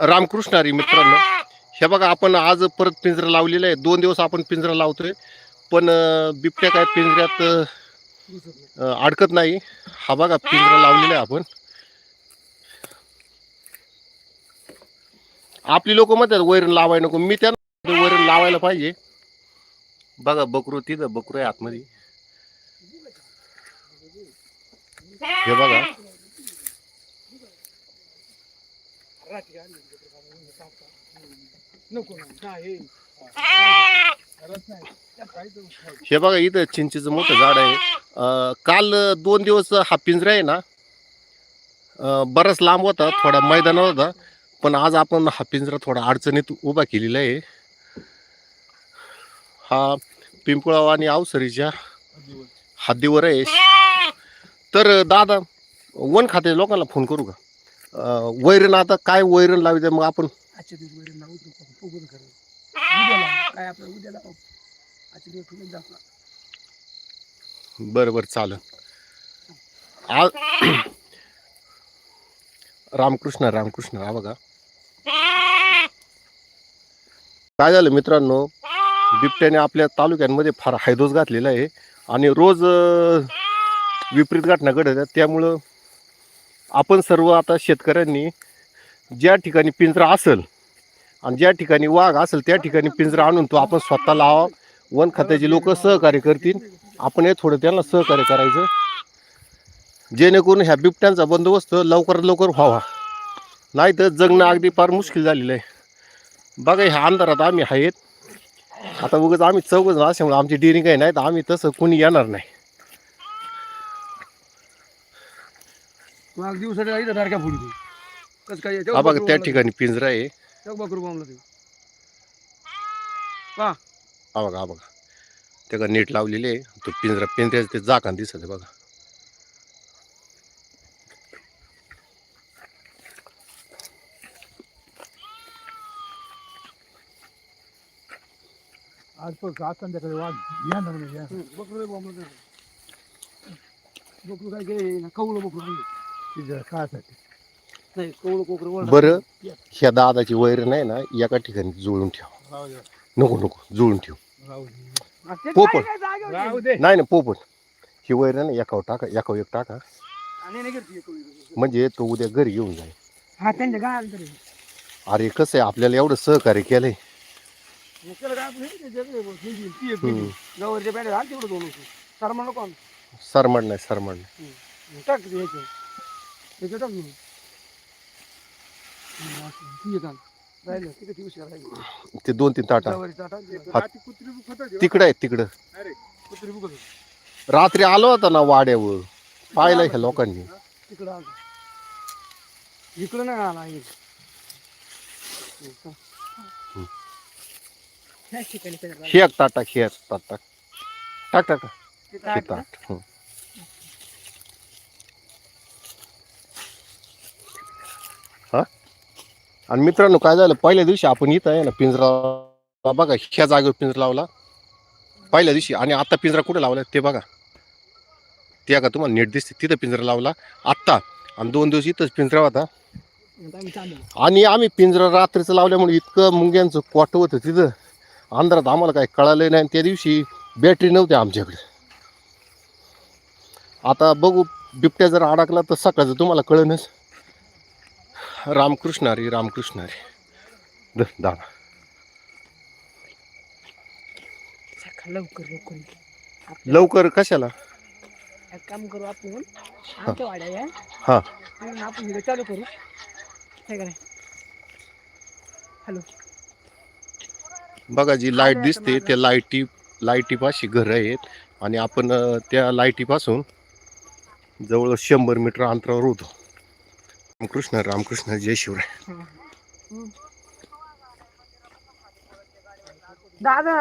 रामकृष्णारी मित्रांनो. हे बघा आपण आज परत पिंजरा लावलेला आहे दोन दिवस आपण पिंजरा लावतोय. पण बिबट्या काय पिंजऱ्यात अडकत नाही. हा बघा पिंजरा लावलेला आहे आपण. आपली लोक म्हणतात वैरण लावायला नको. मी त्यांना वैरण लावायला पाहिजे. बघा बकरू तिथं बकरू आहे आतमध्ये. हे बघा. हे बघा इथं चिंचेचं मोठं झाड आहे. काल दोन दिवस हा पिंजरा आहे ना बराच लांब होता थोडा मैदानावर होता पण आज आपण हा पिंजरा थोडा अडचणीत उभा केलेला आहे. हा पिंपळाव आणि अवसरीच्या हद्दीवर आहे. तर दादा वन खाते लोकांना फोन करू का? वैरण आता काय वैरण लावायचं मग आपण? आजच्या दिवस वगैरे लावू नको आपण फुगून करू. उद्या लावू काय आपलं उद्या लावू आजच्या दिवस फुगून दाखवा. बरं बरं चालेल. आ रामकृष्ण रामकृष्ण हा बघा. काय झालं मित्रांनो? बिबट्याने आपल्या तालुक्यांमध्ये फार हायदोस घातलेला आहे. आणि रोज अं, विपरीत घटना घडत आहेत. त्यामुळं आपण सर्व आता शेतकऱ्यांनी ज्या ठिकाणी पिंजरा असेल आणि ज्या ठिकाणी वाघ असेल त्या ठिकाणी पिंजरा आणून तो आपण स्वतः लावा. वन खात्याचे लोक सहकार्य करतील. आपण हे थोडं त्यांना सहकार्य करायचं. जेणेकरून ह्या बिबट्यांचा बंदोबस्त लवकरात लवकर व्हावा. नाही तर जगणं अगदी फार मुश्किल झालेलं आहे. बघा ह्या अंधारात आम्ही आहेत. आता उगाच आम्ही चौघ जण असल्यामुळे आमची डिरिंग आहे नाही. तर आम्ही तसं कोणी येणार नाही. मग दिवसाला इथं दारक्या फुडी कसं काय हा बघा त्या ठिकाणी पिंजरा आहे. बकरू बांबला ते हा बघा हा बघा. त्याला नेट लावलेले आहे. तो पिंजरा पिंजऱ्याचं ते जाकान दिसत आहे बघा. आज पण आज संध्याकाळी वाघ या ना म्हणजे या बकरू बांबला बकरू काय घे कवळं बकरू आणलं. खासाठी नाही कवळं कोकरं वळलं. बरं ह्या दादाची वैर नाही ना एका ठिकाणी जुळून ठेव राहू दे, नको नको जुळून ठेव राहू दे. पोपट. काय काय जागेवर राहू दे नाही ना पोपट ही वैर ना एकावर टाका एकावर एक टाका आणि नाही करते कवळी. म्हणजे तो उद्या घरी येऊन जाईल हा त्यांच्या तरी अरे कसं आहे आपल्याला एवढं सहकार्य केलंय मग त्याला काय आपण हे ते जगले बघ, घेईल, ती एक हम्म. घेईल. गवरच्या बॅट घाल तेवढं दोन होते सरमा नको आणू. सरमड नाही सरमड नाही. टाक ह्याच्यावर. ह्याच्यावर टाक ना. हम्म, असं. ती एक आण. राहिलं, ती कशी हुशार राहिली. ते दोन तीन ताटा गवारीचा टाक, ते हा. रात्री कुत्री बी खातात हे. तिकडं आहे तिकडं अरे, कुत्री बी खातात. रात्री आलो होता ना वाड्यावर पाहिलं ह्या लोकांनी तिकडं आलं. इकडं नाही आला हे. ह्याच ठिकाणी त्याच्या हे एक ताट टाक हे एक ताट टाक टाक टाक हे ताट ना? ताट हं. हा आणि मित्रांनो काय झालं? पहिल्या दिवशी आपण इथं आहे ना पिंजरा बघा ह्या जागेवर पिंजरा लावला. पहिल्या दिवशी आणि आता पिंजरा कुठे लावला ते बघा. ते का तुम्हाला नीट दिसते तिथं पिंजरा लावला. आत्ता आणि दोन दिवस इथंच पिंजरा होता. आणि आम्ही पिंजरा रात्रीचं लावल्यामुळे इतकं मुंग्यांचं क्वाट होतं तिथं. अंधारात आम्हाला काही कळालं नाही. आणि त्या दिवशी बॅटरी नव्हती आमच्याकडे. आता बघू बिबट्या जर अडकला तर सकाळचं तुम्हाला कळनच रामकृष्ण हरी रामकृष्ण हरी द दादा लवकर लवकर लवकर कशाला? काम करू आपण. आमच्या वाड्या या. हा. आपण व्हिडिओ चालू करू. काय हॅलो. बघा जी लाइट दिसते त्या लाईटी लाईटीपाशी घरं आहेत आणि आपण त्या लाईटीपासून जवळ शंभर मीटर अंतरावर होतो रामकृष्ण रामकृष्ण जय शिवराय दादा